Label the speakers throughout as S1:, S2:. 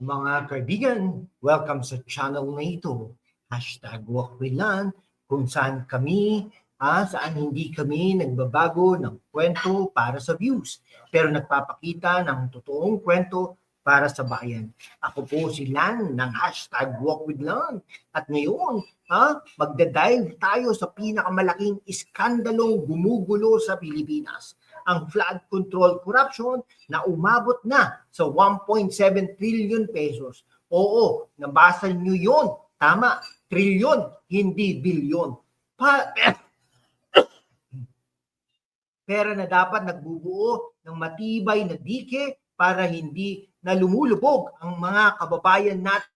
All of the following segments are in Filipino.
S1: Mga kaibigan, welcome sa channel na ito. Hashtag Walk with Lan, kung saan kami, ah, saan hindi kami nagbabago ng kwento para sa views, pero nagpapakita ng totoong kwento para sa bayan. Ako po si Lan ng hashtag Walk with Lan. At ngayon, ha, magdadive tayo sa pinakamalaking iskandalong gumugulo sa Pilipinas ang flood control corruption na umabot na sa 1.7 trillion pesos. Oo, nabasa niyo yon. Tama, trilyon, hindi bilyon. Pa pera na dapat nagbubuo ng matibay na dike para hindi na lumulubog ang mga kababayan natin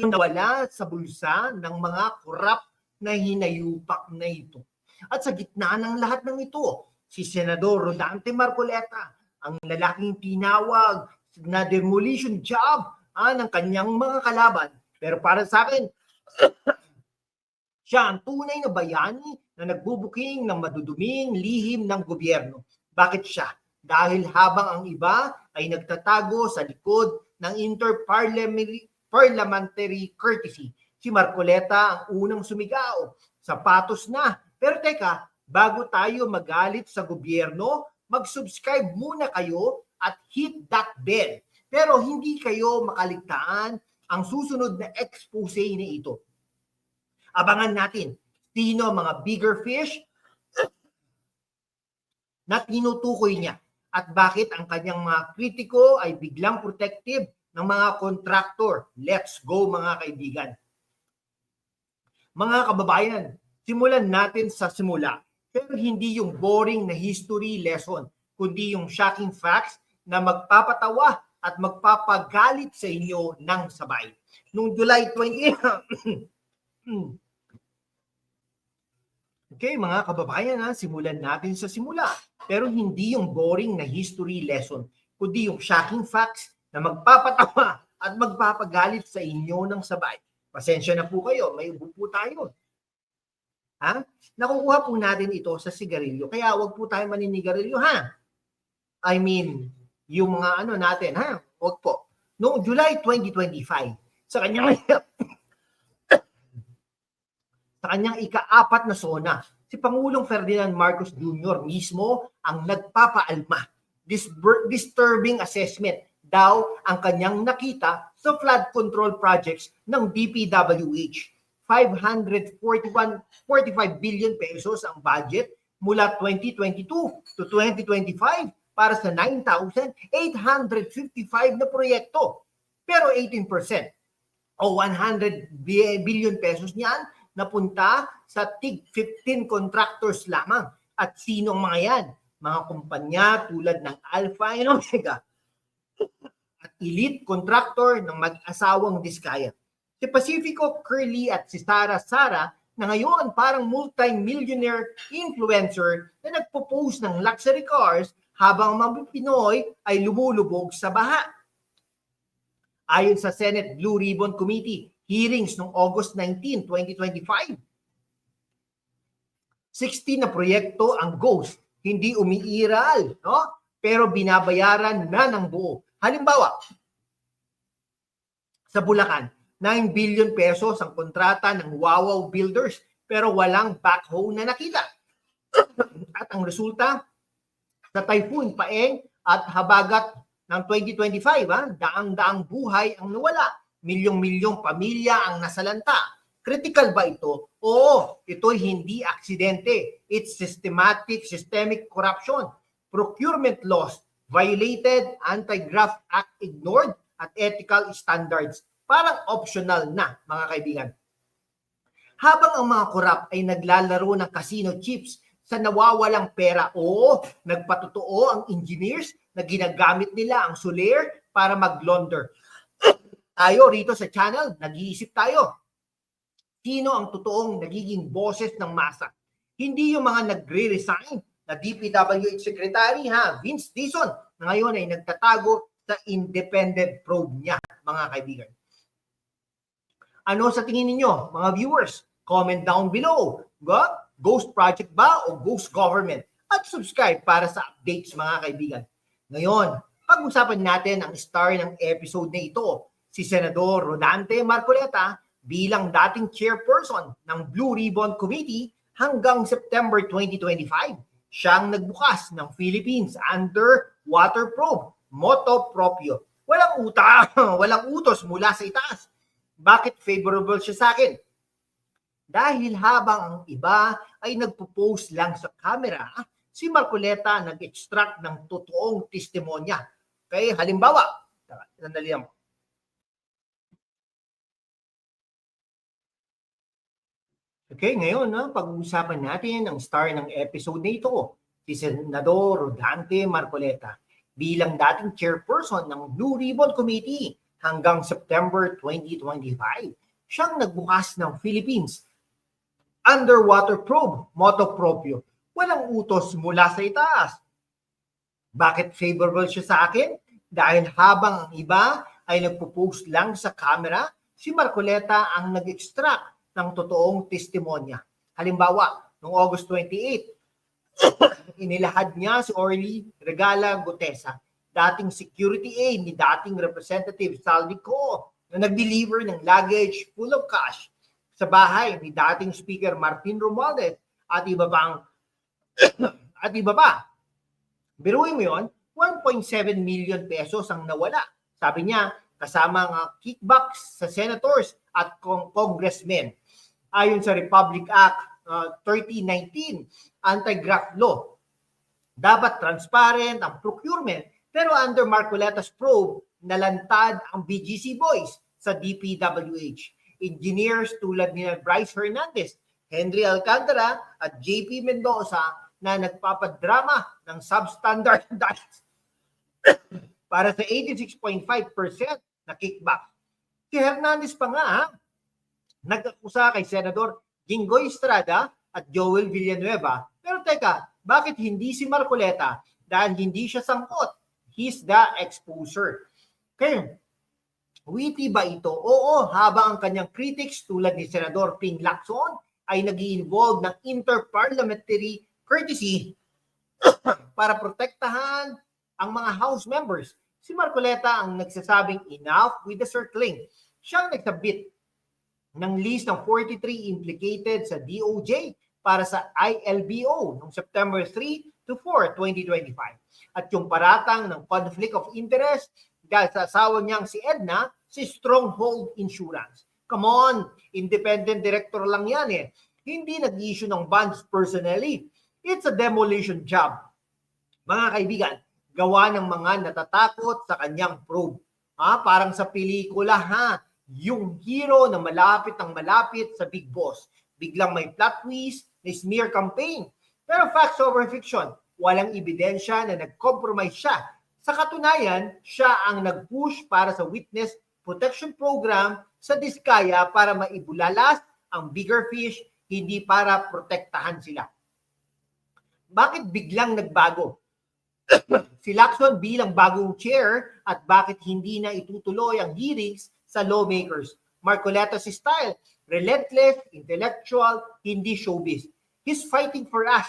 S1: nawala sa bulsa ng mga korap na hinayupak na ito. At sa gitna ng lahat ng ito, si Senador Rodante Marcoleta, ang lalaking tinawag na demolition job ah, ng kanyang mga kalaban. Pero para sa akin, siya ang tunay na bayani na nagbubuking ng maduduming lihim ng gobyerno. Bakit siya? Dahil habang ang iba ay nagtatago sa likod ng interparliamentary parliamentary courtesy, si Marcoleta ang unang sumigaw. Sapatos na. Pero teka, bago tayo magalit sa gobyerno, mag-subscribe muna kayo at hit that bell. Pero hindi kayo makaligtaan ang susunod na expose na ito. Abangan natin sino mga bigger fish na tinutukoy niya at bakit ang kanyang mga kritiko ay biglang protective ng mga kontraktor. Let's go mga kaibigan. Mga kababayan, simulan natin sa simula. Pero hindi yung boring na history lesson, kundi yung shocking facts na magpapatawa at magpapagalit sa inyo ng sabay. Noong July 20, Okay, mga kababayan, ha, simulan natin sa simula. Pero hindi yung boring na history lesson, kundi yung shocking facts na magpapatawa at magpapagalit sa inyo ng sabay. Pasensya na po kayo, may ubo po tayo. Ha? Nakukuha po natin ito sa sigarilyo. Kaya wag po tayo maninigarilyo, ha? I mean, yung mga ano natin, ha? Wag po. Noong July 2025, sa kanyang sa kanyang ika-apat na sona, si Pangulong Ferdinand Marcos Jr. mismo ang nagpapaalma. Dis- disturbing assessment daw ang kanyang nakita sa flood control projects ng DPWH. 541 45 billion pesos ang budget mula 2022 to 2025 para sa 9,855 na proyekto. Pero 18% o 100 billion pesos niyan napunta sa TIG 15 contractors lamang. At sino ang mga yan? Mga kumpanya tulad ng Alpha and Omega at elite contractor ng mag-asawang Diskaya. Si Pacifico Curly at si Sara Sara na ngayon parang multi-millionaire influencer na nagpo-post ng luxury cars habang mga Pinoy ay lumulubog sa baha. Ayon sa Senate Blue Ribbon Committee, hearings noong August 19, 2025. 16 na proyekto ang ghost, hindi umiiral, no? Pero binabayaran na ng buo. Halimbawa, sa Bulacan, 9 billion pesos ang kontrata ng Wawaw Builders pero walang backhoe na nakita. At ang resulta, sa Typhoon Paeng at Habagat ng 2025, ha, daang-daang buhay ang nawala. Milyong-milyong pamilya ang nasalanta. Critical ba ito? Oo, ito'y hindi aksidente. It's systematic, systemic corruption. Procurement laws violated, Anti-Graft Act ignored, at ethical standards. Parang optional na, mga kaibigan. Habang ang mga korap ay naglalaro ng casino chips sa nawawalang pera o nagpatotoo ang engineers na ginagamit nila ang soler para mag-launder. tayo rito sa channel, nag-iisip tayo. Sino ang totoong nagiging boses ng masa? Hindi yung mga nagre-resign na DPWH Secretary ha, Vince Dizon, na ngayon ay nagtatago sa independent probe niya, mga kaibigan. Ano sa tingin ninyo, mga viewers? Comment down below. Go? Ghost project ba o ghost government? At subscribe para sa updates, mga kaibigan. Ngayon, Pag-usapan natin ang star ng episode na ito, si Senador Rodante Marcoleta bilang dating chairperson ng Blue Ribbon Committee hanggang September 2025. Siyang nagbukas ng Philippines Underwater Probe, Moto Proprio. Walang utang, walang utos mula sa itaas. Bakit favorable siya sa akin? Dahil habang ang iba ay nagpo-post lang sa camera, si Marcoleta nag-extract ng totoong testimonya. Okay, halimbawa, sandali lang. Okay, ngayon, no, pag-uusapan natin ang star ng episode na ito, si Senador Rodante Marcoleta bilang dating chairperson ng Blue Ribbon Committee hanggang September 2025. Siyang nagbukas ng Philippines underwater probe, moto proprio. Walang utos mula sa itaas. Bakit favorable siya sa akin? Dahil habang ang iba ay nagpo-post lang sa camera, si Marcoleta ang nag-extract ng totoong testimonya. Halimbawa, noong August 28, inilahad niya si Orly Regala Gutesa, dating security aide ni dating Representative Co, na nag-deliver ng luggage full of cash sa bahay ni dating Speaker Martin Romualdez at iba pang at iba pa. Biruin mo yun, 1.7 million pesos ang nawala. Sabi niya, kasama ang kickbacks sa senators at kong congressmen. Ayon sa Republic Act uh, 3019, anti-graft law. Dapat transparent ang procurement pero under Marcoleta's probe, nalantad ang BGC boys sa DPWH. Engineers tulad ni Bryce Hernandez, Henry Alcantara at JP Mendoza na nagpapadrama ng substandard diets para sa 86.5% na kickback. Si Hernandez pa nga, ha, nag-akusa kay Senador Gingoy Estrada at Joel Villanueva. Pero teka, bakit hindi si Marcoleta? Dahil hindi siya sangkot. He's the exposer. Okay. Witty ba ito? Oo, habang ang kanyang critics tulad ni Senador Ping Lacson ay nag involve ng interparliamentary courtesy para protektahan ang mga House members. Si Marcoleta ang nagsasabing enough with the circling. Siyang nagsabit ng list ng 43 implicated sa DOJ para sa ILBO noong September 3 to 4, 2025. At yung paratang ng conflict of interest dahil sa asawa niyang si Edna, si Stronghold Insurance. Come on, independent director lang yan eh. Hindi nag-issue ng bonds personally. It's a demolition job. Mga kaibigan, gawa ng mga natatakot sa kanyang probe. Ha? Parang sa pelikula ha, yung hero na malapit ang malapit sa big boss. Biglang may plot twist na smear campaign. Pero facts over fiction, walang ebidensya na nag-compromise siya. Sa katunayan, siya ang nag-push para sa witness protection program sa Diskaya para maibulalas ang bigger fish, hindi para protektahan sila. Bakit biglang nagbago? si Lacson bilang bagong chair at bakit hindi na itutuloy ang hearings sa lawmakers. Marcoleta's style, relentless, intellectual, hindi showbiz. He's fighting for us,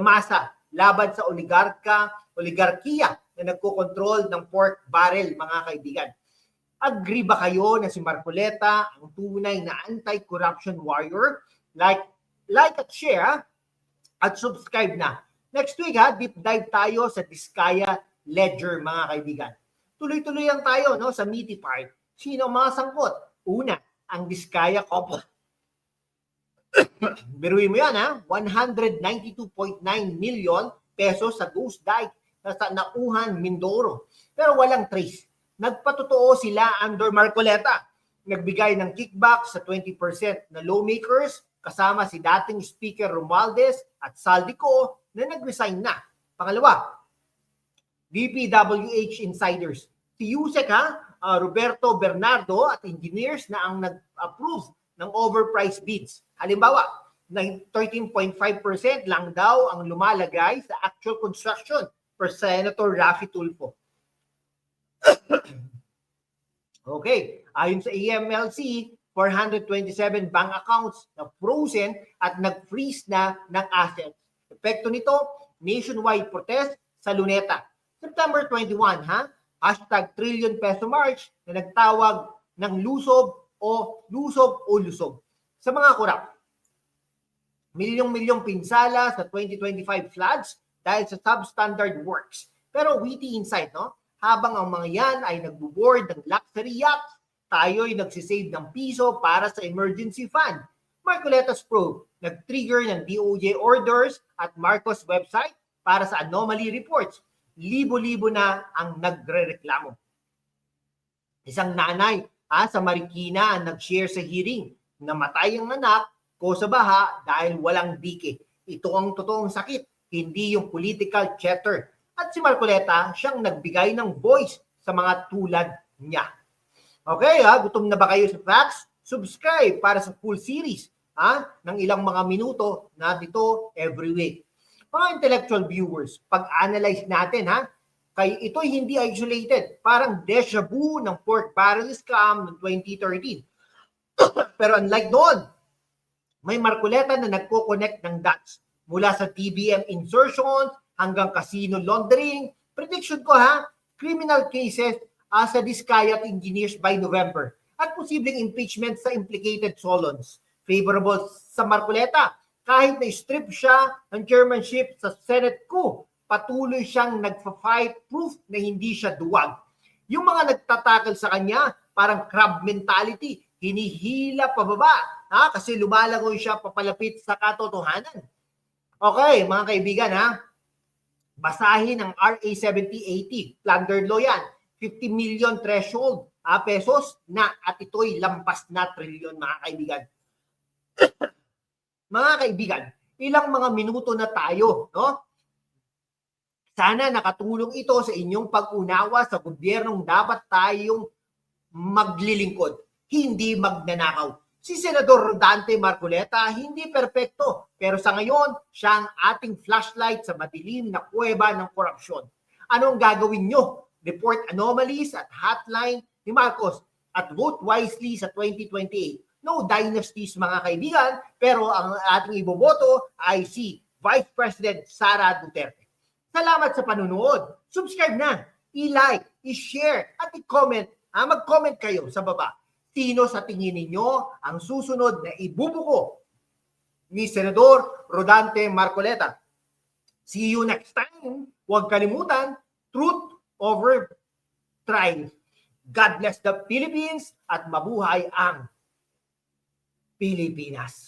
S1: masa, laban sa oligarka, oligarkiya na nagkokontrol ng pork barrel, mga kaibigan. Agree ba kayo na si Marcoleta ang tunay na anti-corruption warrior? Like, like at share at subscribe na. Next week ha, deep dive tayo sa Diskaya Ledger mga kaibigan. Tuloy-tuloy lang tayo no sa meaty part. Sino ang mga sangkot? Una, ang Diskaya couple. Biruin mo yan ha, 192.9 million pesos sa Goose Dike na sa Nauhan, Mindoro. Pero walang trace. Nagpatotoo sila under Marcoleta. Nagbigay ng kickback sa 20% na lawmakers kasama si dating Speaker Romualdez at Saldico na nag-resign na. Pangalawa, DPWH insiders. Si Yusek ha, uh, Roberto Bernardo at engineers na ang nag-approve ng overpriced bids. Halimbawa, 13.5% lang daw ang lumalagay sa actual construction per Senator Rafi Tulfo. okay, ayon sa EMLC, 427 bank accounts na frozen at nag-freeze na ng assets. Epekto nito, nationwide protest sa Luneta. September 21, ha? hashtag trillion peso march na nagtawag ng lusob o lusob o lusob. Sa mga kurap, milyong-milyong pinsala sa 2025 floods dahil sa substandard works. Pero witty insight, no? Habang ang mga yan ay nagbo-board ng luxury yacht, tayo'y nagsisave ng piso para sa emergency fund. Marcoletas probe, nag-trigger ng DOJ orders at Marcos website para sa anomaly reports. Libo-libo na ang nagre-reklamo. Isang nanay ah, sa Marikina nag-share sa hearing. Namatay ang anak ko sa baha dahil walang dike. Ito ang totoong sakit, hindi yung political chatter. At si Marcoleta, siyang nagbigay ng voice sa mga tulad niya. Okay, ha? gutom na ba kayo sa facts? Subscribe para sa full series ha? ng ilang mga minuto na dito every week. Mga intellectual viewers, pag-analyze natin ha, kay ito'y hindi isolated. Parang deja vu ng pork barrel scam noong 2013. Pero unlike noon, may markuleta na nagko-connect ng dots mula sa TBM insertions hanggang casino laundering. Prediction ko ha, criminal cases uh, sa Discayat engineers by November at posibleng impeachment sa implicated Solons. Favorable sa Marcoleta kahit na strip siya ng chairmanship sa Senate coup, patuloy siyang nagfa-fight proof na hindi siya duwag. Yung mga nagtatakal sa kanya, parang crab mentality, hinihila pababa ha? kasi lumalangoy siya papalapit sa katotohanan. Okay, mga kaibigan ha, basahin ang RA 7080, plundered law yan, 50 million threshold ah, pesos na at ito'y lampas na trilyon mga kaibigan. mga kaibigan, ilang mga minuto na tayo, no? Sana nakatulong ito sa inyong pag-unawa sa gobyernong dapat tayong maglilingkod, hindi magnanakaw. Si Senador Dante Marcoleta hindi perpekto, pero sa ngayon, siya ang ating flashlight sa madilim na kuweba ng korupsyon. Anong gagawin nyo? Report anomalies at hotline ni Marcos at vote wisely sa 2028. No dynasties mga kaibigan, pero ang ating iboboto ay si Vice President Sara Duterte. Salamat sa panunood. Subscribe na, i-like, i-share, at i-comment. Ah, mag-comment kayo sa baba. Sino sa tingin ninyo ang susunod na ibubuko ni Senador Rodante Marcoleta? See you next time. Huwag kalimutan, truth over trial. God bless the Philippines at mabuhay ang Pilipinas.